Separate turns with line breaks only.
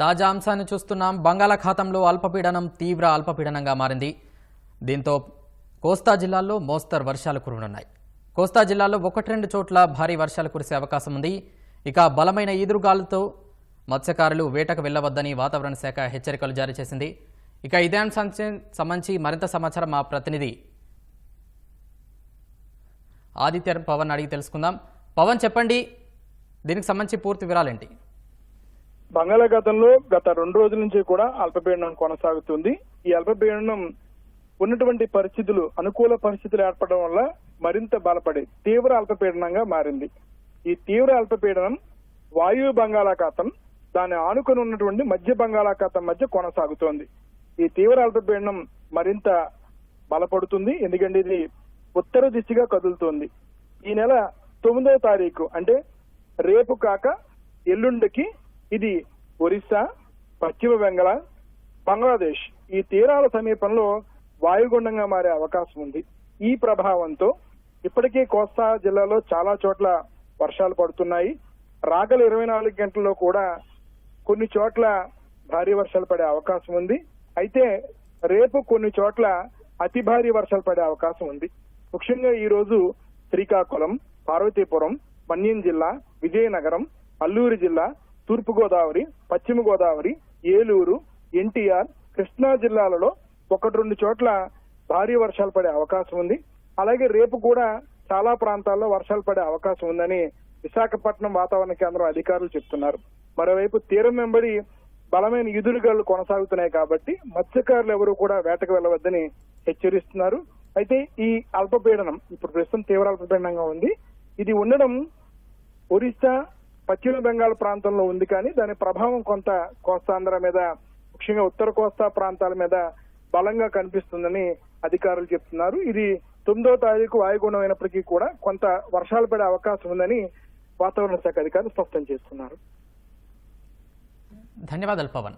తాజా అంశాన్ని చూస్తున్నాం. బంగాళాఖాతంలో అల్పపీడనం తీవ్ర అల్పపీడనంగా మారింది. దీంతో కోస్తా జిల్లాల్లో మోస్తరు వర్షాలు కురవనున్నాయి. కోస్తా జిల్లాలో ఒకటి రెండు చోట్ల భారీ వర్షాలు కురిసే అవకాశం ఉంది. ఇక బలమైన ఈదురుగాలులతో మత్స్యకారులు వేటకు వెళ్ళవద్దని వాతావరణ శాఖ హెచ్చరికలు జారీ చేసింది. ఇక ఇదే అంశానికి సంబంధించి మరింత సమాచారం మా ప్రతినిధి ఆదిత్య పవన్ అడిగి తెలుసుకుందాం. పవన్ చెప్పండి. దీనికి సంబంధించి పూర్తి వివరాలేంటి?
బంగాళాఖాతంలో గత రెండు రోజుల నుంచి కూడా అల్పపీడనం కొనసాగుతుంది. ఈ అల్పపీడనం ఉన్నటువంటి పరిస్థితులు అనుకూల పరిస్థితులు ఏర్పడడం వల్ల మరింత బలపడి తీవ్ర అల్పపీడనంగా మారింది. ఈ తీవ్ర అల్పపీడనం వాయువ్య బంగాళాఖాతం దాని ఆనుకొని ఉన్నటువంటి మధ్య బంగాళాఖాతం మధ్య కొనసాగుతోంది. ఈ తీవ్ర అల్పపీడనం మరింత బలపడుతుంది ఎందుకంటే ఇది ఉత్తర దిశగా కదులుతోంది. ఈ నెల తొమ్మిదవ తారీఖు అంటే రేపు కాక ఎల్లుండికి ఇది ఒరిస్సా పశ్చిమ బెంగాల్ బంగ్లాదేశ్. ఈ తీరాల సమీపంలో వాయుగుండంగా మారే అవకాశం ఉంది. ఈ ప్రభావంతో ఇప్పటికే కోస్తా జిల్లాలో చాలా చోట్ల వర్షాలు పడుతున్నాయి. రాగల ఇరవై నాలుగు గంటల్లో కూడా కొన్ని చోట్ల భారీ వర్షాలు పడే అవకాశం ఉంది. అయితే రేపు కొన్ని చోట్ల అతి భారీ వర్షాలు పడే అవకాశం ఉంది. ముఖ్యంగా ఈ రోజు శ్రీకాకుళం పార్వతీపురం మన్యం జిల్లా విజయనగరం అల్లూరు జిల్లా తూర్పు గోదావరి పశ్చిమ గోదావరి ఏలూరు ఎన్టీఆర్ కృష్ణా జిల్లాలలో ఒకటి రెండు చోట్ల భారీ వర్షాలు పడే అవకాశం ఉంది. అలాగే రేపు కూడా చాలా ప్రాంతాల్లో వర్షాలు పడే అవకాశం ఉందని విశాఖపట్నం వాతావరణ కేంద్రం అధికారులు చెప్తున్నారు. మరోవైపు తీరం వెంబడి బలమైన ఈదురుగాలు కొనసాగుతున్నాయి కాబట్టి మత్స్యకారులు ఎవరు కూడా వేటకు వెళ్ళవద్దని హెచ్చరిస్తున్నారు. అయితే ఈ అల్పపీడనం ఇప్పుడు ప్రస్తుతం తీవ్ర అల్పపీడనంగా ఉంది. ఇది ఉండడం ఒరిస్సా పశ్చిమ బెంగాల్ ప్రాంతంలో ఉంది కానీ దాని ప్రభావం కొంత కోస్తాంధ్ర మీద ముఖ్యంగా ఉత్తర కోస్తా ప్రాంతాల మీద బలంగా కనిపిస్తుందని అధికారులు చెప్తున్నారు. ఇది తొమ్మిదో తారీఖు వాయుగుణమైనప్పటికీ అయినప్పటికీ కూడా కొంత వర్షాలు పడే అవకాశం ఉందని వాతావరణ శాఖ అధికారులు స్పష్టం చేస్తున్నారు.
ధన్యవాదాలు పవన్.